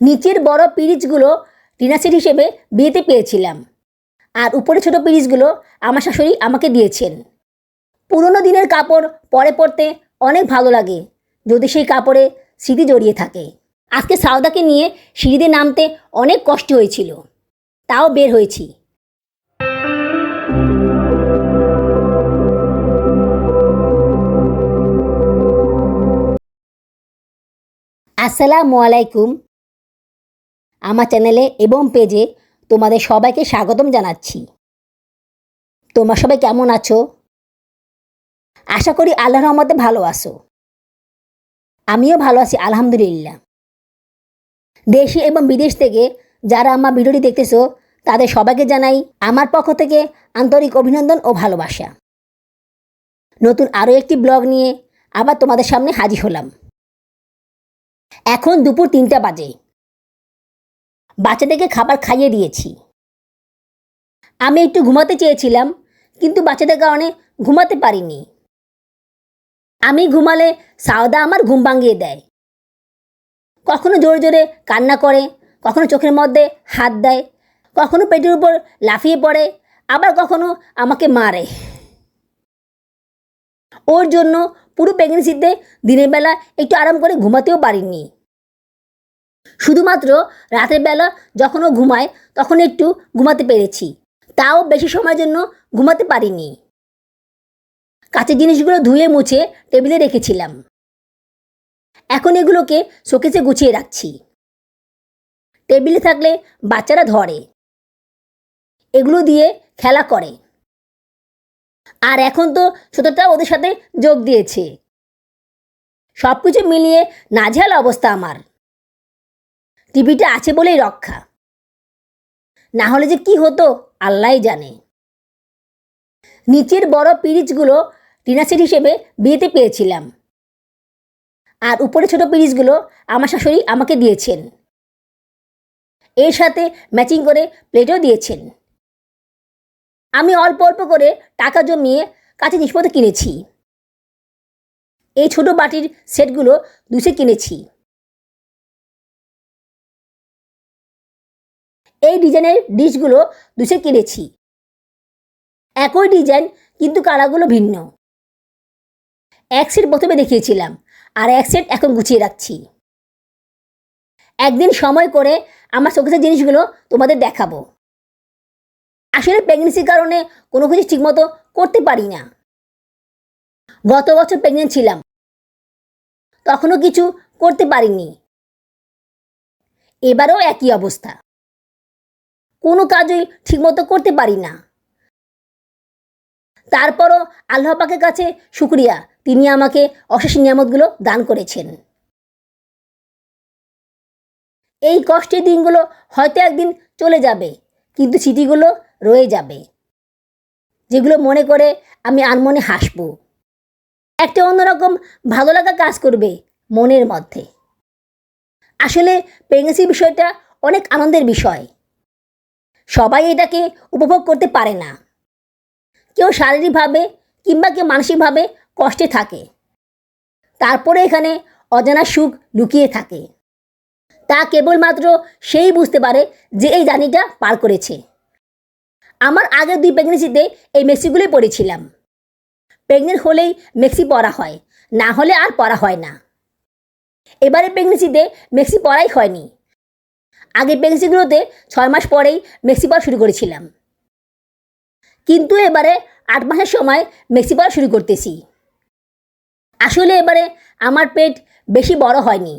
নিচের বড় পিরিচগুলো ডিনার হিসেবে বিয়েতে পেয়েছিলাম। আর উপরে ছোট পিরিচগুলো আমার শাশুড়ি আমাকে দিয়েছেন। পুরনো দিনের কাপড় পরে পরতে অনেক ভালো লাগে যদি সেই কাপড়ে স্মৃতি জড়িয়ে থাকে। আজকে সাউদাকে নিয়ে সিঁড়িতে নামতে অনেক কষ্ট হয়েছিল, তাও বের হয়েছি। আসসালামু আলাইকুম। আমার চ্যানেলে এবং পেজে তোমাদের সবাইকে স্বাগতম জানাচ্ছি। তোমরা সবাই কেমন আছো? আশা করি আল্লাহর রহমতে ভালো আছো। আমিও ভালো আছি, আলহামদুলিল্লাহ। দেশে এবং বিদেশ থেকে যারা আমার ভিডিওটি দেখতেছো, তাদের সবাইকে জানাই আমার পক্ষ থেকে আন্তরিক অভিনন্দন ও ভালোবাসা। নতুন আরও একটি ব্লগ নিয়ে আবার তোমাদের সামনে হাজির হলাম। এখন দুপুর তিনটা বাজে। বাচ্চাদেরকে খাবার খাইয়ে দিয়েছি। আমি একটু ঘুমাতে চেয়েছিলাম, কিন্তু বাচ্চাদের কারণে ঘুমাতে পারিনি। আমি ঘুমালে সাওদা আমার ঘুম ভাঙিয়ে দেয়। কখনো জোরে জোরে কান্না করে, কখনো চোখের মধ্যে হাত দেয়, কখনো পেটের উপর লাফিয়ে পড়ে, আবার কখনো আমাকে মারে। ওর জন্য পুরো প্রেগনেন্সিতে দিনের বেলা একটু আরাম করে ঘুমাতেও পারিনি। শুধুমাত্র রাতের বেলা যখন ও ঘুমায়, তখন একটু ঘুমাতে পেরেছি। তাও বেশি সময়ের জন্য ঘুমাতে পারিনি। কাঁচের জিনিসগুলো ধুয়ে মুছে টেবিলে রেখেছিলাম। এখন এগুলোকে শোকেসে গুছিয়ে রাখছি। টেবিলে থাকলে বাচ্চারা ধরে। এগুলো দিয়ে খেলা করে। আর এখন তো ছোটটা ওদের সাথে যোগ দিয়েছে। সব কিছু মিলিয়ে নাঝাল অবস্থা আমার। টিভিটা আছে বলেই রক্ষা। না হলে যে কি হতো, আল্লাহই জানে। নিচের বড় পিরিচগুলো ডিনার সেট হিসেবে বিয়েতে পেয়েছিলাম। আর উপরে ছোট পিরিচগুলো আমার শাশুড়ি আমাকে দিয়েছেন। এর সাথে ম্যাচিং করে প্লেটও দিয়েছেন। আমি অল্প অল্প করে টাকা জমিয়ে কাছে জিনিসপত্র কিনেছি। এই ছোট বাটির সেটগুলো দুশে কিনেছি। এই ডিজাইনের ডিশগুলো দুশে কিনেছি। একই ডিজাইন, কিন্তু কালারগুলো ভিন্ন। এক সেট প্রথমে দেখিয়েছিলাম, আর এক সেট এখন গুছিয়ে রাখছি। একদিন সময় করে আমার শোকেসের জিনিসগুলো তোমাদের দেখাবো। আসলে প্রেগনেন্সির কারণে কোনো কিছু ঠিকমতো করতে পারি না। গত বছর প্রেগনেন্ট ছিলাম। তখনও কিছু করতে পারিনি। এবারেও একই অবস্থা। কোনো কাজই ঠিকমতো করতে পারি না। তারপরও আল্লাহ পাকের কাছে শুক্রিয়া। তিনি আমাকে অশেষ নিয়ামতগুলো দান করেছেন। এই কষ্টের দিনগুলো হয়তো একদিন চলে যাবে, কিন্তু স্মৃতিগুলো রয়ে যাবে, যেগুলো মনে করে আমি আনমনে হাসব। একটা অন্যরকম ভালো লাগা কাজ করবে মনের মধ্যে। আসলে প্রেগনেন্সি বিষয়টা অনেক আনন্দের বিষয়। সবাই এটাকে উপভোগ করতে পারে না। কেউ শারীরিকভাবে কিংবা কেউ মানসিকভাবে কষ্টে থাকে। তারপরে এখানে অজানা সুখ লুকিয়ে থাকে। তা কেবলমাত্র সেই বুঝতে পারে যে এই জার্নিটা পার করেছে। আমার আগের দুই প্রেগনেন্সিতে এই মেক্সিগুলোই পড়েছিলাম। প্রেগনেন্ট হলেই মেক্সি পরা হয়, না হলে আর পরা হয় না। এবারে প্রেগনেন্সিতে মেক্সি পরাই হয়নি। আগে প্রেগনেন্সিগুলোতে ছয় মাস পরেই মেক্সি পরা শুরু করেছিলাম। কিন্তু এবারে আট মাসের সময় মেক্সি পরা শুরু করতেছি। আসলে এবারে আমার পেট বেশি বড় হয়নি।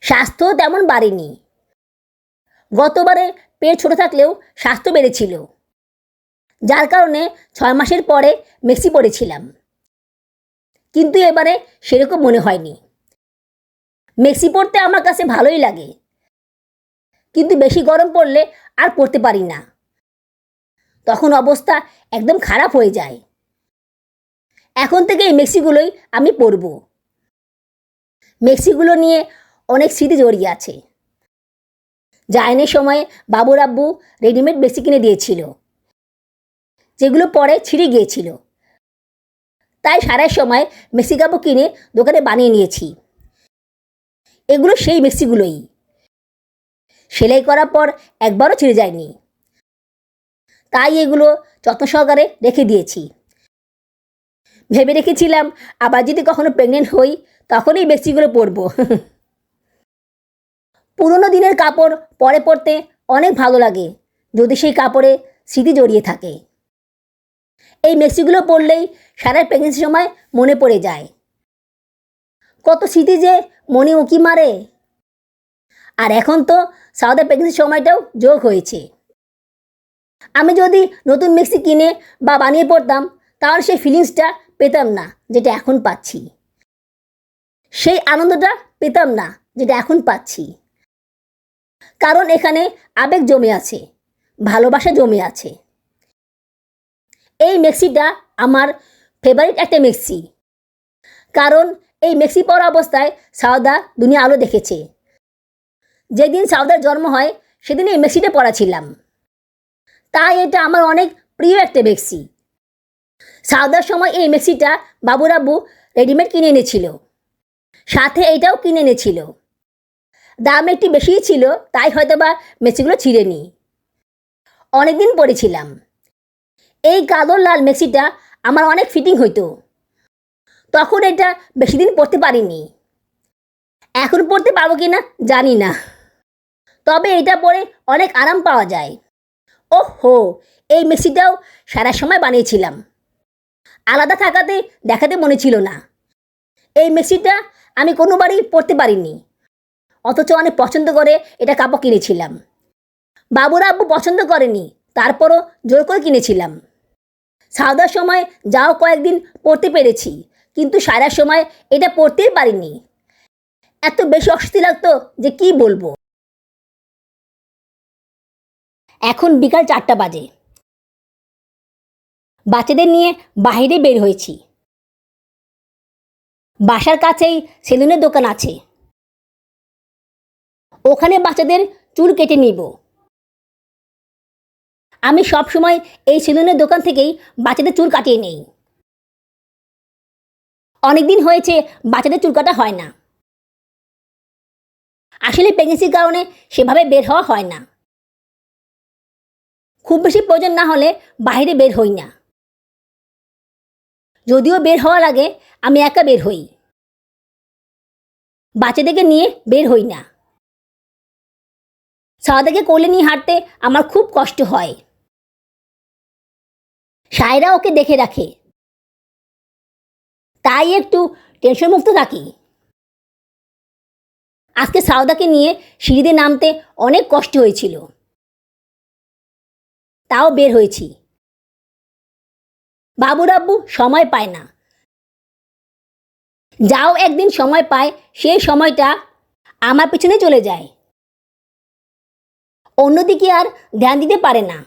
স্বাস্থ্যও তেমন বাড়েনি। গতবারে পেট ছোট থাকলেও স্বাস্থ্য বেড়েছিল। যার কারণে ছয় মাসের পরে মেক্সি পড়েছিলাম। কিন্তু এবারে সেরকম মনে হয়নি। মেক্সি পরতে আমার কাছে ভালোই লাগে। কিন্তু বেশি গরম পড়লে আর পড়তে পারি না। তখন অবস্থা একদম খারাপ হয়ে যায়। এখন থেকে এই মেক্সিগুলোই আমি পরব। মেক্সিগুলো নিয়ে অনেক স্মৃতি জড়িয়ে আছে। জায়নের সময় বাবুর আব্বু রেডিমেড মেক্সি কিনে দিয়েছিল। যেগুলো পরে ছিঁড়ে গিয়েছিল। তাই সারার সময় মেক্সি কাপড় কিনে দোকানে বানিয়ে নিয়েছি। এগুলো সেই মেক্সিগুলোই। সেলাই করার পর একবারও ছিঁড়ে যায়নি। তাই এগুলো যত্ন সহকারে রেখে দিয়েছি। ভেবে রেখেছিলাম, আবার যদি কখনো প্রেগনেন্ট হই, তখনই বেক্সিগুলো পরবো। পুরনো দিনের কাপড় পরে পরতে অনেক ভালো লাগে, যদি সেই কাপড়ে স্মৃতি জড়িয়ে থাকে। এই মেক্সিগুলো পরলেই সারা প্রেগনেন্সির সময় মনে পড়ে যায়। কত স্মৃতি যে মনে উঁকি মারে। আর এখন তো সাউথ প্রেগনেন্সির সময়টাও যোগ হয়েছে। আমি যদি নতুন মিক্সি কিনে বা বানিয়ে পড়তাম তাহলে সেই ফিলিংসটা পেতাম না, যেটা এখন পাচ্ছি। সেই আনন্দটা পেতাম না, যেটা এখন পাচ্ছি। কারণ এখানে আবেগ জমে আছে, ভালোবাসা জমে আছে। এই মেক্সিটা আমার ফেভারিট একটা মেক্সি। কারণ এই মেক্সি পরা অবস্থায় সাউদা দুনিয়া আলো দেখেছে। যেদিন সাউদার জন্ম হয় সেদিন এই মেক্সিটা পরা ছিলাম তাই এটা আমার অনেক প্রিয় একটা মেক্সি সাউদার সময় এই মেক্সিটা বাবুরাব্বু রেডিমেড কিনে এনেছিল। সাথে এইটাও কিনে এনেছিল। দাম একটু বেশিই ছিল, তাই হয়তো বা মেক্সিগুলো ছিঁড়ে নি অনেকদিন পরেছিলাম এই কাদর লাল মেক্সিটা আমার অনেক ফিটিং হইতো। তখন এটা বেশি দিন পরতে পারিনি। এখন পরতে পারব কি না জানি না। তবে এটা পরে অনেক আরাম পাওয়া যায়। ওহো, এই মেক্সিটাও সারা সময় বানিয়েছিলাম। আলাদা থাকাতে দেখাতে মনে ছিল না। এই মেক্সিটা আমি কোনোবারই পরতে পারিনি। অথচ অনেক পছন্দ করে এটা কাপড় কিনেছিলাম। বাবুরা আব্বু পছন্দ করেনি, তারপরও জোর করে কিনেছিলাম। সাউদার সময় যাও কয়েকদিন পড়তে পেরেছি, কিন্তু সারার সময় এটা পড়তেই পারিনি। এত বেশি অস্বস্তি লাগতো যে কি বলব? এখন বিকাল চারটা বাজে। বাচ্চাদের নিয়ে বাইরে বের হয়েছি। বাসার কাছেই সেলুনের দোকান আছে। ওখানে বাচ্চাদের চুল কেটে নিব। আমি সব সময় এই সেলুনের দোকান থেকেই বাচ্চাদের চুল কাটিয়ে নেই। অনেকদিন হয়েছে বাচ্চাদের চুল কাটা হয় না। আসলে প্রেগনেন্সির কারণে সেভাবে বের হওয়া হয় না। খুব বেশি প্রয়োজন না হলে বাইরে বের হই না। যদিও বের হওয়ার আগে আমি একা বের হই। বাচ্চাদেরকে নিয়ে বের হই না। সাদাকে কোলে নিয়ে হাঁটতে আমার খুব কষ্ট হয়। সায়রা ওকে দেখে রাখে। তাই একটু টেনশন মুক্ত থাকি। আজকে সাউদাকে নিয়ে সিঁড়িতে নামতে অনেক কষ্ট হয়েছিল। তাও বের হয়েছি। বাবুরাব্বু সময় পায় না। যাও একদিন সময় পায়, সেই সময়টা আমার পিছনে চলে যায়। অন্যদিকে আর ধ্যান দিতে পারে না।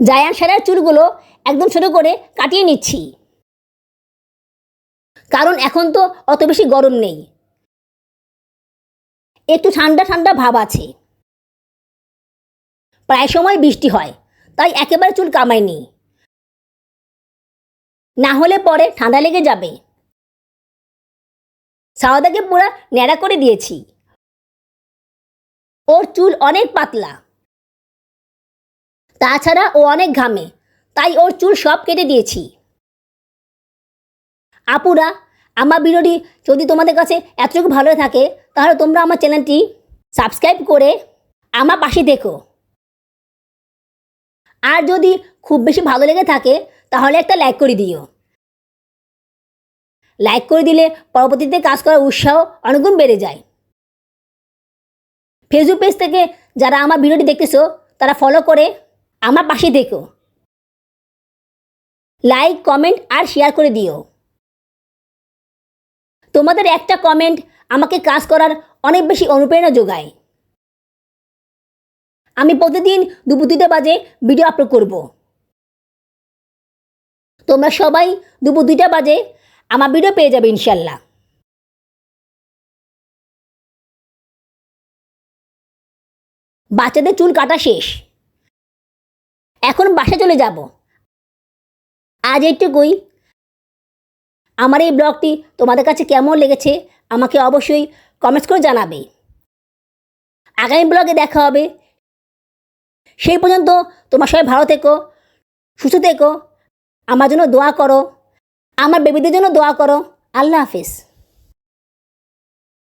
জায়ান সারার চুলগুলো একদম ছোটো করে কাটিয়ে নিচ্ছি। কারণ এখন তো অত বেশি গরম নেই। একটু ঠান্ডা ঠান্ডা ভাব আছে। প্রায় সময় বৃষ্টি হয়, তাই একেবারে চুল কামায়নি। না হলে পরে ঠান্ডা লেগে যাবে। সাওদাকে পুরা ন্যাড়া করে দিয়েছি। ওর চুল অনেক পাতলা। তাছাড়া ও অনেক ঘামে, তাই ওর চুল সব কেটে দিয়েছি। আপুরা, আমার ভিডিওটি যদি তোমাদের কাছে এতটুকু ভালো থাকে, তাহলে তোমরা আমার চ্যানেলটি সাবস্ক্রাইব করে আমার পাশে দেখো। আর যদি খুব বেশি ভালো লেগে থাকে, তাহলে একটা লাইক করে দিও। লাইক করে দিলে পরবর্তীতে কাজ করার উৎসাহ অনেকগুণ বেড়ে যায়। ফেসবুক পেজ থেকে যারা আমার ভিডিওটি দেখতেছো, তারা ফলো করে আমার পাশে দেখো লাইক কমেন্ট আর শেয়ার করে দিও। তোমাদের একটা কমেন্ট আমাকে কাজ করার অনেক বেশি অনুপ্রেরণা যোগায়। আমি প্রতিদিন দুপুর দুটো বাজে ভিডিও আপলোড করব। তোমরা সবাই দুপুর দুইটা বাজে আমার ভিডিও পেয়ে যাবে ইনশাল্লাহ। বাচ্চাদের চুল কাটা শেষ। এখন বাসা চলে যাব। আজ এইটুকুই। আমার এই ব্লগটি তোমাদের কাছে কেমন লেগেছে আমাকে অবশ্যই কমেন্টস করে জানাবে। আগামী ব্লগে দেখা হবে। সেই পর্যন্ত তোমার সবাই ভালো থেকো, সুস্থ থেকো। আমার জন্য দোয়া করো, আমার বেবিদের জন্য দোয়া করো। আল্লাহ হাফিজ।